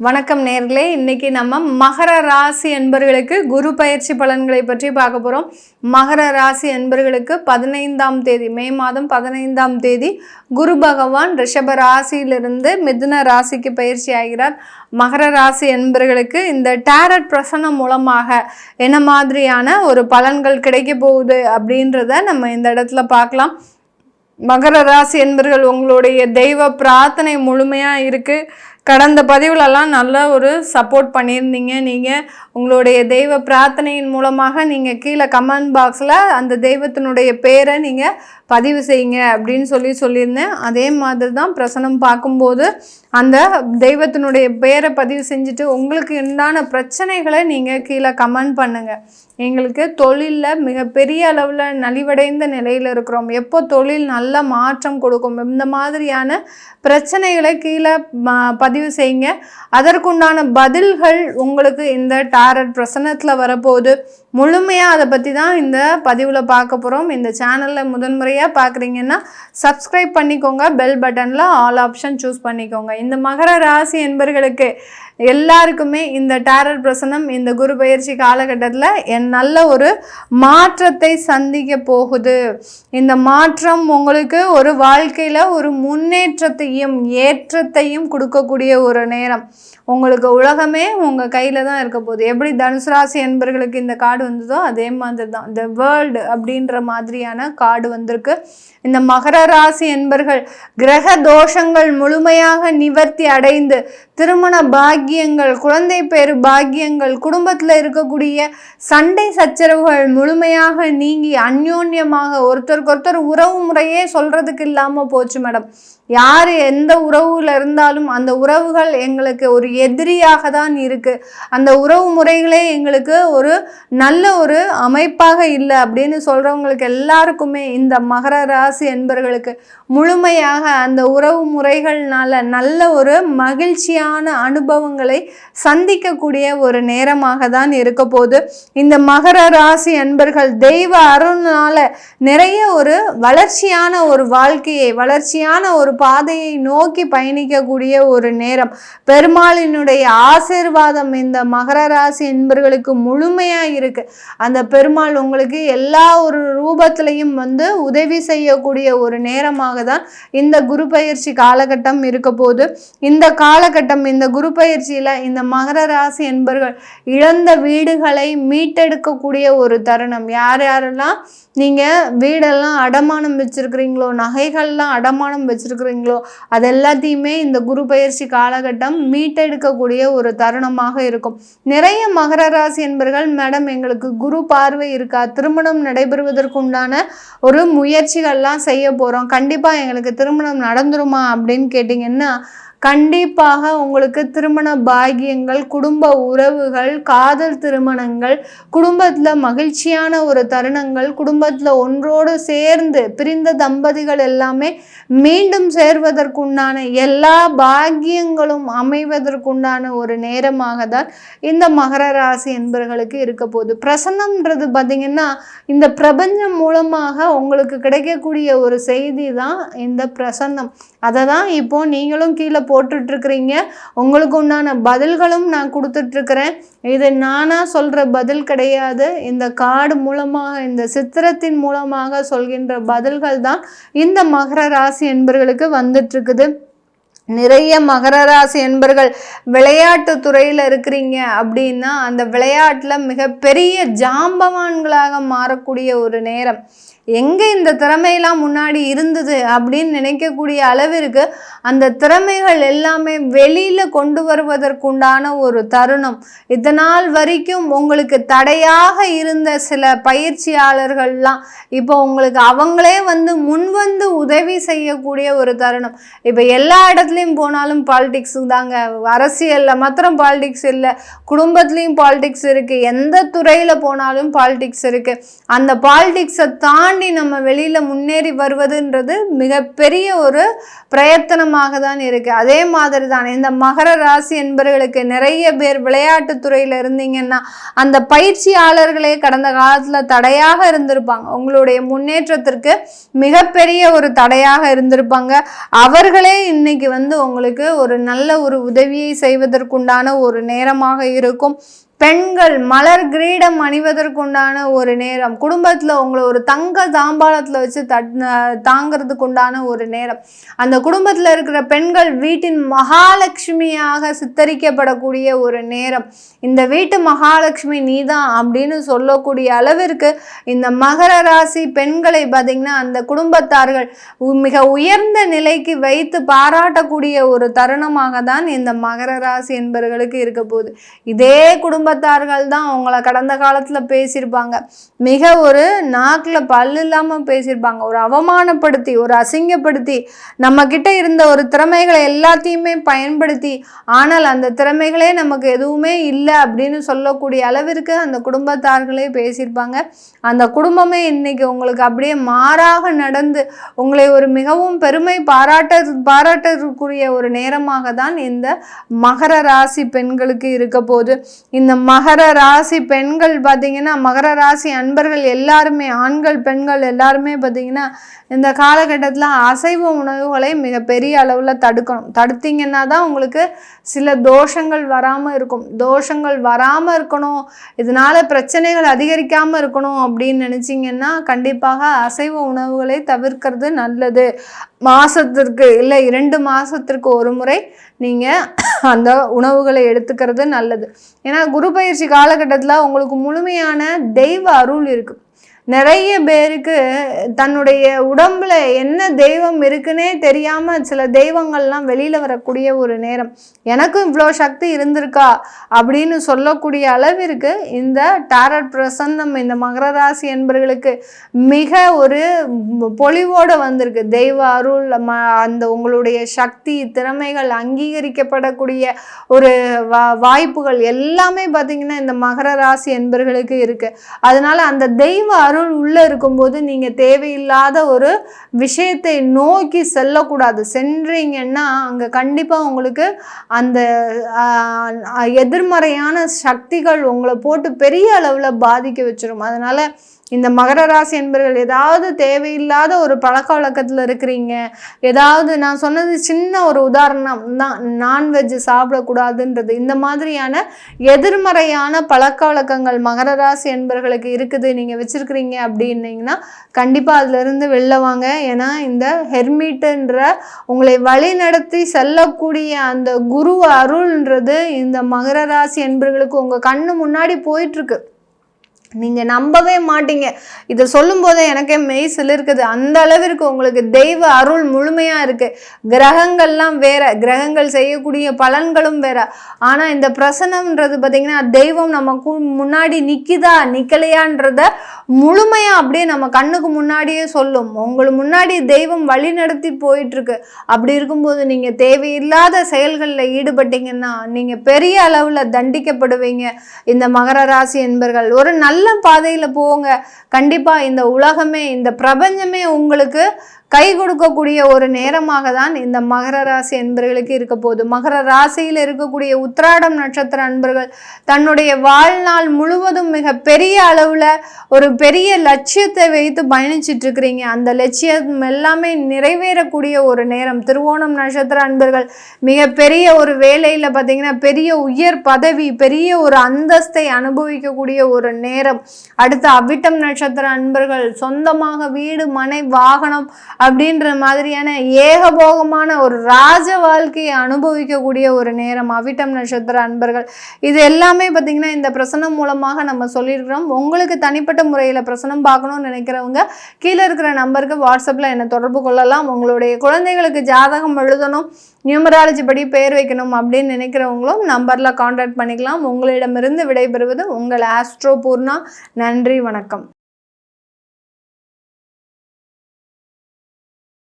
வணக்கம் நேர்களே. இன்றைக்கி நம்ம மகர ராசி என்பர்களுக்கு குரு பயிற்சி பலன்களை பற்றி பார்க்க போகிறோம் மகர ராசி என்பர்களுக்கு பதினைந்தாம் தேதி மே மாதம் பதினைந்தாம் தேதி குரு பகவான் ரிஷப ராசியிலிருந்து மிதுன ராசிக்கு பயிற்சி ஆகிறார். மகர ராசி என்பர்களுக்கு இந்த டேரட் பிரசனம் மூலமாக என்ன மாதிரியான ஒரு பலன்கள் கிடைக்க போகுது அப்படின்றத நம்ம இந்த இடத்துல பார்க்கலாம். மகர ராசி என்பர்கள் உங்களுடைய தெய்வ பிரார்த்தனை முழுமையாக இருக்குது கடந்த பதிவுலலாம் நல்ல ஒரு சப்போர்ட் பண்ணியிருந்தீங்க. நீங்கள் உங்களுடைய தெய்வ பிரார்த்தனையின் மூலமாக நீங்கள் கீழே கமெண்ட் பாக்ஸில் அந்த தெய்வத்தினுடைய பேரை நீங்கள் பதிவு செய்யுங்க அப்படின்னு சொல்லி சொல்லியிருந்தேன். அதே மாதிரி தான் பிரசனம் பார்க்கும்போது அந்த தெய்வத்தினுடைய பேரை பதிவு செஞ்சுட்டு உங்களுக்கு உண்டான பிரச்சனைகளை நீங்கள் கீழே கமெண்ட் பண்ணுங்கள் எங்களுக்கு தொழிலில் மிகப்பெரிய அளவில் நலிவடைந்த நிலையில் இருக்கிறோம். எப்போ தொழில் நல்ல மாற்றம் கொடுக்கும்? இந்த மாதிரியான பிரச்சனைகளை கீழே பதிவு பதிவு செய்யுங்க. அதற்குண்டான பதில்கள் உங்களுக்கு இந்த டாரட் பிரசனத்தில் வரப்போகுது. முழுமையாக அதை பற்றி தான் இந்த பதிவில் பார்க்க போகிறோம் இந்த சேனலில் முதன்முறையாக பார்க்குறீங்கன்னா சப்ஸ்கிரைப் பண்ணிக்கோங்க. பெல் பட்டனில் ஆல் ஆப்ஷன் சூஸ் பண்ணிக்கோங்க. இந்த மகர ராசி என்பர்களுக்கு எல்லாருக்குமே இந்த டேரர் பிரசனம் இந்த குரு பயிற்சி காலகட்டத்தில் என் நல்ல ஒரு மாற்றத்தை சந்திக்க போகுது. இந்த மாற்றம் உங்களுக்கு ஒரு வாழ்க்கையில் ஒரு முன்னேற்றத்தையும் ஏற்றத்தையும் கொடுக்கக்கூடிய ஒரு நேரம். உங்களுக்கு உலகமே உங்கள் கையில் தான் இருக்க போகுது. எப்படி தனுசு ராசி என்பர்களுக்கு இந்த கார்டு வந்ததோ அதே மாதிரி தான். இந்த வேர்ல்டு அப்படின்ற மாதிரியான கார்டு வந்திருக்கு. இந்த மகர ராசி என்பர்கள் கிரக தோஷங்கள் முழுமையாக நிவர்த்தி அடைந்து திருமண பாக்கியங்கள் குழந்தை பேரு பாக்கியங்கள் குடும்பத்தில் இருக்கக்கூடிய சண்டை சச்சரவுகள் முழுமையாக நீங்கி அந்யோன்யமாக ஒருத்தருக்கு ஒருத்தர் உறவு முறையே சொல்கிறதுக்கு இல்லாமல் போச்சு மேடம். யார் எந்த உறவுல இருந்தாலும் அந்த உறவுகள் எங்களுக்கு ஒரு எதிரியாக தான் இருக்குது அந்த உறவு முறைகளே எங்களுக்கு ஒரு நல்ல ஒரு அமைப்பாக இல்லை அப்படின்னு சொல்கிறவங்களுக்கு எல்லாருக்குமே இந்த மகர ராசி என்பர்களுக்கு முழுமையாக அந்த உறவு முறைகள்னால நல்ல ஒரு மகிழ்ச்சியான அனுபவங்களை சந்திக்கக்கூடிய ஒரு நேரமாக தான் இருக்க போது இந்த மகர ராசி என்பர்கள் தெய்வ அருள்னால நிறைய ஒரு வளர்ச்சியான ஒரு வாழ்க்கையை வளர்ச்சியான ஒரு பாதையை நோக்கி பயணிக்கக்கூடிய ஒரு நேரம். பெருமாளினுடைய ஆசீர்வாதம் இந்த மகர ராசி என்பர்களுக்கு முழுமையாக இருக்கு. அந்த பெருமாள் உங்களுக்கு எல்லா ஒரு ரூபத்திலையும் வந்து உதவி செய்யக்கூடிய ஒரு நேரமாக தான் இந்த குரு பயிற்சி காலகட்டம் இருக்க போது இந்த காலகட்டம் இந்த குரு பயிற்சியில் இந்த மகர ராசி என்பர்கள் இழந்த வீடுகளை மீட்டெடுக்கக்கூடிய ஒரு தருணம். யார் யாரெல்லாம் நீங்கள் வீடெல்லாம் அடமானம் வச்சிருக்கிறீங்களோ நகைகள்லாம் அடமானம் வச்சிருக்கிறீங்களோ அது எல்லாத்தையுமே இந்த குரு பயிற்சி காலகட்டம் மீட்டெடுக்கக்கூடிய ஒரு தருணமாக இருக்கும். நிறைய மகர ராசி என்பர்கள் மேடம் எங்களுக்கு குரு பார்வை இருக்கா? திருமணம் நடைபெறுவதற்குண்டான ஒரு முயற்சிகள்லாம் செய்ய போகிறோம் கண்டிப்பாக எங்களுக்கு திருமணம் நடந்துருமா அப்படின்னு கேட்டிங்கன்னா கண்டிப்பாக உங்களுக்கு திருமண பாகியங்கள் குடும்ப உறவுகள் காதல் திருமணங்கள் குடும்பத்தில் மகிழ்ச்சியான ஒரு தருணங்கள் குடும்பத்தில் ஒன்றோடு சேர்ந்து பிரிந்த தம்பதிகள் எல்லாமே மீண்டும் சேர்வதற்குண்டான எல்லா பாக்கியங்களும் அமைவதற்குண்டான ஒரு நேரமாக தான் இந்த மகர ராசி என்பவர்களுக்கு இருக்க போகுது. பிரசன்னம்ன்றது பார்த்தீங்கன்னா இந்த பிரபஞ்சம் மூலமாக உங்களுக்கு கிடைக்கக்கூடிய ஒரு செய்தி தான் இந்த பிரசன்னம். அதை தான் இப்போ நீங்களும் கீழே போட்டுட்ருக்குறீங்க. உங்களுக்கு உண்டான பதில்களும் நான் கொடுத்துட்ருக்குறேன். இது நானா சொல்கிற பதில் கிடையாது. இந்த கார்டு மூலமாக இந்த சித்திரத்தின் மூலமாக சொல்கின்ற பதில்கள் தான் இந்த மகர ராசி என்பர்களுக்கு வந்துட்டுருக்குது நிறைய மகர ராசி என்பர்கள் விளையாட்டு துறையில் இருக்கிறீங்க அப்படின்னா அந்த விளையாட்டில் மிகப்பெரிய ஜாம்பவான்களாக மாறக்கூடிய ஒரு நேரம். எங்கே இந்த திறமையெல்லாம் முன்னாடி இருந்தது அப்படின்னு நினைக்கக்கூடிய அளவிற்கு அந்த திறமைகள் எல்லாமே வெளியில் கொண்டு வருவதற்குண்டான ஒரு தருணம். இதனால் வரைக்கும் உங்களுக்கு தடையாக இருந்த சில பயிற்சியாளர்கள்லாம் இப்போ உங்களுக்கு அவங்களே வந்து முன்வந்து உதவி செய்யக்கூடிய ஒரு தருணம். இப்போ எல்லா இடத்துலையும் போனாலும் பாலிடிக்ஸ் தாங்க. அரசியலில் மாத்திரம் பாலிடிக்ஸ் இல்லை. குடும்பத்துலேயும் பாலிடிக்ஸ் இருக்குது எந்த துறையில் போனாலும் பாலிடிக்ஸ் இருக்குது அந்த பாலிடிக்ஸை தாண்டி நம்ம வெளியில் முன்னேறி வருவதுன்றது மிகப்பெரிய ஒரு பிரயத்தனமாக தான் இருக்குது அதே மாதிரி தான் இந்த மகர ராசி என்பவர்களுக்கு நிறைய பேர் விளையாட்டுத்துறையில் இருந்தீங்கன்னா அந்த பயிற்சியாளர்களே கடந்த காலத்தில் தடையாக இருந்திருப்பாங்க. உங்களுடைய முன்னேற்றத்திற்கு மிகப்பெரிய ஒரு தடையாக இருந்திருப்பாங்க. அவர்களே இன்னைக்கு வந்து உங்களுக்கு ஒரு நல்ல ஒரு உதவியை செய்வதற்குண்டான ஒரு நேரமாக இருக்கும். பெண்கள் மலர் கிரீடம் அணிவதற்குண்டான ஒரு நேரம். குடும்பத்தில் உங்களை ஒரு தங்க தாம்பாளத்தில் வச்சு தட் தாங்கிறதுக்குண்டான ஒரு நேரம். அந்த குடும்பத்தில் இருக்கிற பெண்கள் வீட்டின் மகாலட்சுமியாக சித்தரிக்கப்படக்கூடிய ஒரு நேரம். இந்த வீட்டு மகாலட்சுமி நீதான் அப்படின்னு சொல்லக்கூடிய அளவிற்கு இந்த மகர ராசி பெண்களை பார்த்திங்கன்னா அந்த குடும்பத்தார்கள் மிக உயர்ந்த நிலைக்கு வைத்து பாராட்டக்கூடிய ஒரு தருணமாக தான் இந்த மகர ராசி என்பவர்களுக்கு இருக்க போகுது. இதே குடும்ப குடும்பத்தார்கள் தான் அவங்கள கடந்த காலத்தில் பேசியிருப்பாங்க. மிக ஒரு நாக்கில் பல்லு இல்லாமல் பேசியிருப்பாங்க. ஒரு அவமானப்படுத்தி ஒரு அசிங்கப்படுத்தி நம்மக்கிட்ட இருந்த ஒரு திறமைகளை எல்லாத்தையுமே பயன்படுத்தி ஆனால் அந்த திறமைகளே நமக்கு எதுவுமே இல்லை அப்படின்னு சொல்லக்கூடிய அளவிற்கு அந்த குடும்பத்தார்களே பேசியிருப்பாங்க. அந்த குடும்பமே இன்னைக்கு உங்களுக்கு அப்படியே மாறாக நடந்து உங்களை ஒரு மிகவும் பெருமை பாராட்ட பாராட்டக்கூடிய ஒரு நேரமாக தான் இந்த மகர ராசி பெண்களுக்கு இருக்க போது. இந்த மகர ராசி பெண்கள் பார்த்தீங்கன்னா மகர ராசி அன்பர்கள் எல்லாருமே ஆண்கள் பெண்கள் எல்லாருமே பார்த்தீங்கன்னா இந்த காலகட்டத்தில் அசைவ உணவுகளை மிகப்பெரிய அளவில் தடுக்கணும். தடுத்தீங்கன்னா தான் உங்களுக்கு சில தோஷங்கள் வராமல் இருக்கும். தோஷங்கள் வராமல் இருக்கணும். இதனால் பிரச்சனைகள் அதிகரிக்காமல் இருக்கணும் அப்படின்னு நினச்சிங்கன்னா கண்டிப்பாக அசைவ உணவுகளை தவிர்க்கிறது நல்லது. மாதத்திற்கு இல்லை இரண்டு மாதத்திற்கு ஒரு முறை நீங்கள் அந்த உணவுகளை எடுத்துக்கிறது நல்லது. ஏன்னா குரு பயிற்சி காலகட்டத்தில் உங்களுக்கு முழுமையான தெய்வ அருள் இருக்குது நிறைய பேருக்கு தன்னுடைய உடம்புல என்ன தெய்வம் இருக்குன்னே தெரியாமல் சில தெய்வங்கள்லாம் வெளியில் வரக்கூடிய ஒரு நேரம். எனக்கும் இவ்வளோ சக்தி இருந்திருக்கா? அப்படின்னு சொல்லக்கூடிய அளவிற்கு இந்த டாரட் பிரசன்னம் இந்த மகர ராசி என்பர்களுக்கு மிக ஒரு பொலிவோடு வந்திருக்கு. தெய்வ அருள் அந்த உங்களுடைய சக்தி திறமைகள் அங்கீகரிக்கப்படக்கூடிய ஒரு வா வாய்ப்புகள் எல்லாமே பார்த்திங்கன்னா இந்த மகர ராசி என்பர்களுக்கு இருக்குது அதனால் அந்த தெய்வ அருள் அருள் உள்ளே இருக்கும்போது நீங்கள் தேவையில்லாத ஒரு விஷயத்தை நோக்கி செல்லக்கூடாது. சென்றீங்கன்னா அங்கே கண்டிப்பாக உங்களுக்கு அந்த எதிர்மறையான சக்திகள் உங்களை போட்டு பெரிய அளவில் பாதிக்க வச்சிடும் அதனால் இந்த மகர ராசி என்பர்கள் ஏதாவது தேவையில்லாத ஒரு பழக்க வழக்கத்தில் இருக்கிறீங்க. ஏதாவது நான் சொன்னது சின்ன ஒரு உதாரணம் தான் நான்வெஜ் சாப்பிடக்கூடாதுன்றது. இந்த மாதிரியான எதிர்மறையான பழக்க வழக்கங்கள் மகர ராசி என்பர்களுக்கு இருக்குது நீங்கள் வச்சுருக்கிறீங்க அப்படின்னீங்கன்னா கண்டிப்பாக அதிலிருந்து வெளில வாங்க. ஏன்னா இந்த ஹெர்மீட்டுன்ற உங்களை வழிநடத்தி செல்லக்கூடிய அந்த குரு அருள்ன்றது இந்த மகர ராசி என்பர்களுக்கு உங்கள் கண்ணு முன்னாடி போயிட்டுருக்கு. நீங்கள் நம்பவே மாட்டீங்க. இதை சொல்லும் போதே எனக்கே மெய் சிலிருக்குது. அந்த அளவிற்கு உங்களுக்கு தெய்வ அருள் முழுமையாக இருக்குது கிரகங்கள்லாம் வேற. கிரகங்கள் செய்யக்கூடிய பலன்களும் வேற. ஆனால் இந்த பிரசனம்ன்றது பார்த்திங்கன்னா தெய்வம் நம்ம முன்னாடி நிற்கிதா நிற்கலையான்றத முழுமையாக அப்படியே நம்ம கண்ணுக்கு முன்னாடியே சொல்லும். உங்களுக்கு முன்னாடி தெய்வம் வழி நடத்தி போயிட்டுருக்கு அப்படி இருக்கும்போது நீங்கள் தேவையில்லாத செயல்களில் ஈடுபட்டீங்கன்னா நீங்கள் பெரிய அளவில் தண்டிக்கப்படுவீங்க. இந்த மகர ராசி என்பர்கள். ஒரு நல்ல நல்ல பாதையில் போங்க. கண்டிப்பாக இந்த உலகமே இந்த பிரபஞ்சமே உங்களுக்கு கை கொடுக்கக்கூடிய ஒரு நேரமாக தான் இந்த மகர ராசி அன்பர்களுக்கு இருக்க போகுது. மகர ராசியில் இருக்கக்கூடிய உத்திராடம் நட்சத்திர அன்பர்கள் தன்னுடைய வாழ்நாள் முழுவதும் மிக பெரிய அளவில் ஒரு பெரிய லட்சியத்தை வைத்து பயணிச்சிட்டு இருக்கிறீங்க அந்த லட்சியம் எல்லாமே நிறைவேறக்கூடிய ஒரு நேரம். திருவோணம் நட்சத்திர அன்பர்கள் மிக பெரிய ஒரு வேலையில் பார்த்தீங்கன்னா பெரிய உயர் பதவி பெரிய ஒரு அந்தஸ்தை அனுபவிக்கக்கூடிய ஒரு நேரம். அடுத்து அவிட்டம் நட்சத்திர அன்பர்கள் சொந்தமாக வீடு மனை வாகனம் அப்படின்ற மாதிரியான ஏகபோகமான ஒரு ராஜ வாழ்க்கையை அனுபவிக்கக்கூடிய ஒரு நேரம். அவிட்டம் நட்சத்திர அன்பர்கள். இது எல்லாமே பார்த்திங்கன்னா இந்த பிரசனம் மூலமாக நம்ம சொல்லியிருக்கிறோம். உங்களுக்கு தனிப்பட்ட முறையில் பிரசனம் பார்க்கணும்னு நினைக்கிறவங்க கீழே இருக்கிற நம்பருக்கு வாட்ஸ்அப்பில் என்னை தொடர்பு கொள்ளலாம். உங்களுடைய குழந்தைகளுக்கு ஜாதகம் எழுதணும் நியூமராலஜி படி பெயர் வைக்கணும் அப்படின்னு நினைக்கிறவங்களும் நம்பரில் காண்டாக்ட் பண்ணிக்கலாம். உங்களிடமிருந்து விடைபெறுவது உங்கள் ஆஸ்ட்ரோ பூர்ணா. நன்றி வணக்கம்.